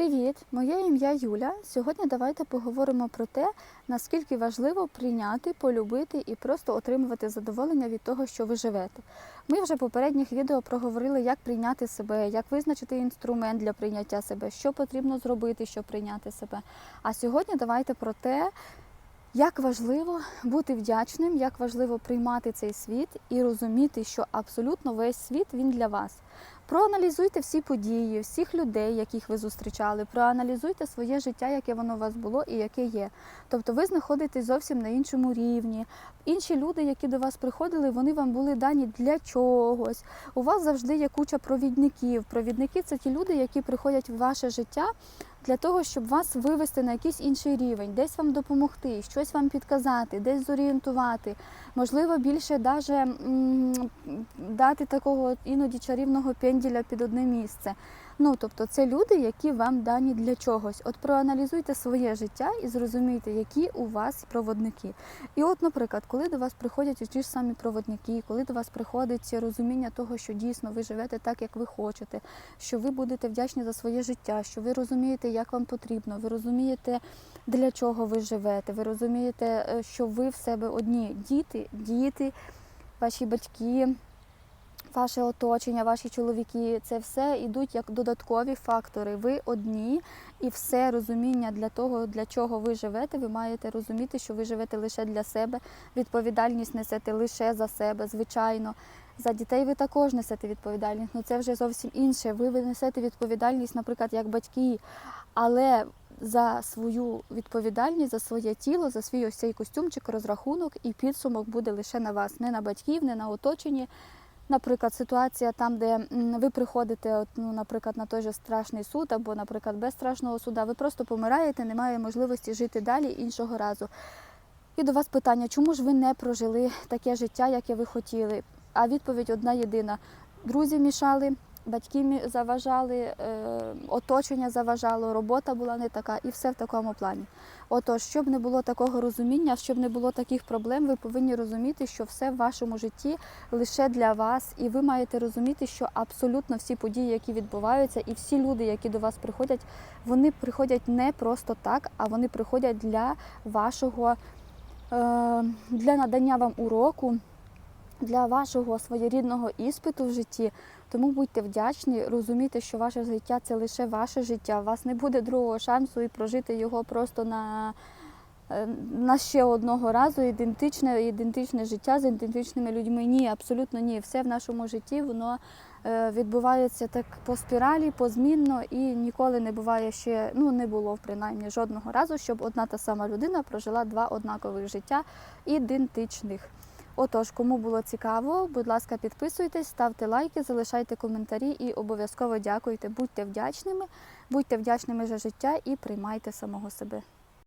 Привіт! Моє ім'я Юля. Сьогодні давайте поговоримо про те, наскільки важливо прийняти, полюбити і просто отримувати задоволення від того, що ви живете. Ми вже в попередніх відео проговорили, як прийняти себе, як визначити інструмент для прийняття себе, що потрібно зробити, щоб прийняти себе. А сьогодні давайте про те, як важливо бути вдячним, як важливо приймати цей світ і розуміти, що абсолютно весь світ він для вас. Проаналізуйте всі події, всіх людей, яких ви зустрічали, проаналізуйте своє життя, яке воно у вас було і яке є. Тобто ви знаходитесь зовсім на іншому рівні. Інші люди, які до вас приходили, вони вам були дані для чогось. У вас завжди є куча провідників. Провідники це ті люди, які приходять в ваше життя для того, щоб вас вивести на якийсь інший рівень, десь вам допомогти, щось вам підказати, десь зорієнтувати. Можливо, більше даже дати такого іноді чарівного пенділя під одне місце. Ну, тобто, це люди, які вам дані для чогось. От проаналізуйте своє життя і зрозумійте, які у вас проводники. І от, наприклад, коли до вас приходять ті ж самі проводники, коли до вас приходить розуміння того, що дійсно ви живете так, як ви хочете, що ви будете вдячні за своє життя, що ви розумієте, як вам потрібно, ви розумієте, для чого ви живете, ви розумієте, е, що ви в себе одні діти, діти, ваші батьки. Ваше оточення, ваші чоловіки, це все йдуть як додаткові фактори. Ви одні, і все розуміння для того, для чого ви живете, ви маєте розуміти, що ви живете лише для себе. Відповідальність несете лише за себе, звичайно. За дітей ви також несете відповідальність, але це вже зовсім інше. Ви несете відповідальність, наприклад, як батьки, але за свою відповідальність, за своє тіло, за свій ось цей костюмчик, розрахунок і підсумок буде лише на вас, не на батьків, не на оточенні. Наприклад, ситуація там, де ви приходите, от, ну, наприклад, на той же страшний суд, або, наприклад, без страшного суда, ви просто помираєте, немає можливості жити далі іншого разу. І до вас питання, чому ж ви не прожили таке життя, яке ви хотіли? А відповідь одна єдина: друзі мішали, батьки заважали, е, оточення заважало, робота була не така, і все в такому плані. Отож, щоб не було такого розуміння, щоб не було таких проблем, ви повинні розуміти, що все в вашому житті лише для вас, і ви маєте розуміти, що абсолютно всі події, які відбуваються, і всі люди, які до вас приходять, вони приходять не просто так, а вони приходять для вашого, е, для надання вам уроку. Для вашого своєрідного іспиту в житті, тому будьте вдячні, розумійте, що ваше життя це лише ваше життя. У вас не буде другого шансу і прожити його просто на е, на ще одного разу ідентичне ідентичне життя з ідентичними людьми. Ні, абсолютно ні. Все в нашому житті воно е, відбувається так по спіралі, позмінно і ніколи не буває ще, ну не було принаймні жодного разу, щоб одна та сама людина прожила два однакових життя ідентичних. Отож, кому було цікаво, будь ласка, підписуйтесь, ставте лайки, залишайте коментарі і обов'язково дякуйте. Будьте вдячними, будьте вдячними за життя і приймайте самого себе.